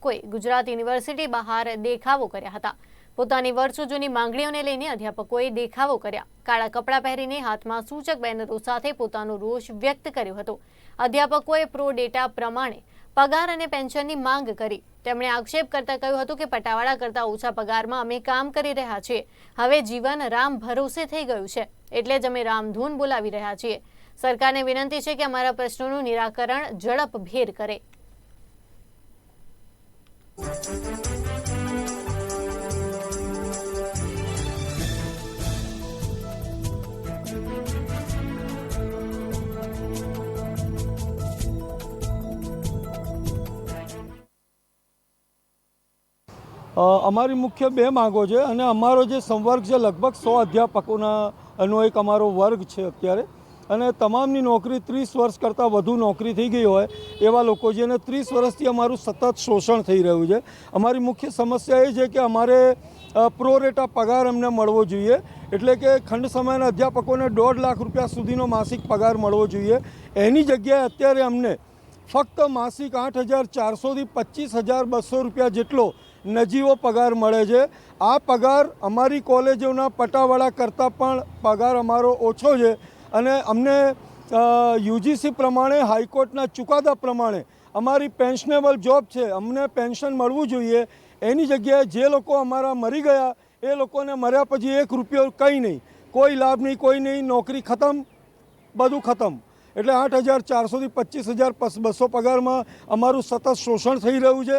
કોઈ ગુજરાત યુનિવર્સિટી બહાર દેખાવો કર્યા હતા. પોતાની વર્ષો માંગણીઓને લઈને અધ્યાપકોએ દેખાવો કર્યા. કાળા કપડાં પહેરીને હાથમાં સૂચક બેનરો સાથે પોતાનો રોષ વ્યક્ત કર્યો હતો. અધ્યાપકોએ પ્રો ડેટા પ્રમાણે પગાર અને પેન્શનની માંગ કરી. તેમણે આક્ષેપ કરતા કહ્યું હતું કે પટાવાળા કરતા ઓછા પગારમાં અમે કામ કરી રહ્યા છીએ. હવે જીવન રામ ભરોસે થઈ ગયું છે. એટલે જ અમે રામધૂન બોલાવી રહ્યા છીએ. સરકારને વિનંતી છે કે અમારા પ્રશ્નોનું નિરાકરણ ઝડપભેર કરે. અમારી મુખ્ય બે માંગો છે અને અમારો જે સંવર્ગ છે, લગભગ સો અધ્યાપકોના, એનો એક અમારો વર્ગ છે અત્યારે. અને તમામની નોકરી ત્રીસ વર્ષ કરતાં વધુ નોકરી થઈ ગઈ હોય એવા લોકો છે. અને ત્રીસ વર્ષથી અમારું સતત શોષણ થઈ રહ્યું છે. અમારી મુખ્ય સમસ્યા એ છે કે અમારે પ્રોરેટા પ્રો રેટા પગાર અમને મળવો જોઈએ. એટલે કે ખંડ સમયના અધ્યાપકોને દોઢ લાખ રૂપિયા સુધીનો માસિક પગાર મળવો જોઈએ. એની જગ્યાએ અત્યારે અમને ફક્ત માસિક આઠ હજાર ચારસોથી પચીસ હજાર બસો રૂપિયા જેટલો નજીવો પગાર મળે છે. આ પગાર અમારી કોલેજોના પટાવાળા કરતાં પણ પગાર અમારો ઓછો છે. અને અમને યુજીસી પ્રમાણે, હાઈકોર્ટના ચુકાદા પ્રમાણે અમારી પેન્શનેબલ જોબ છે, અમને પેન્શન મળવું જોઈએ. એની જગ્યાએ જે લોકો અમારા મરી ગયા, એ લોકોને મર્યા પછી એક રૂપિયો કંઈ નહીં. કોઈ લાભ નહીં, કોઈ નહીં, નોકરી ખતમ, બધું ખતમ. એટલે આઠ હજાર ચારસોથી પચીસ હજાર બસો પગારમાં અમારું સતત શોષણ થઈ રહ્યું છે.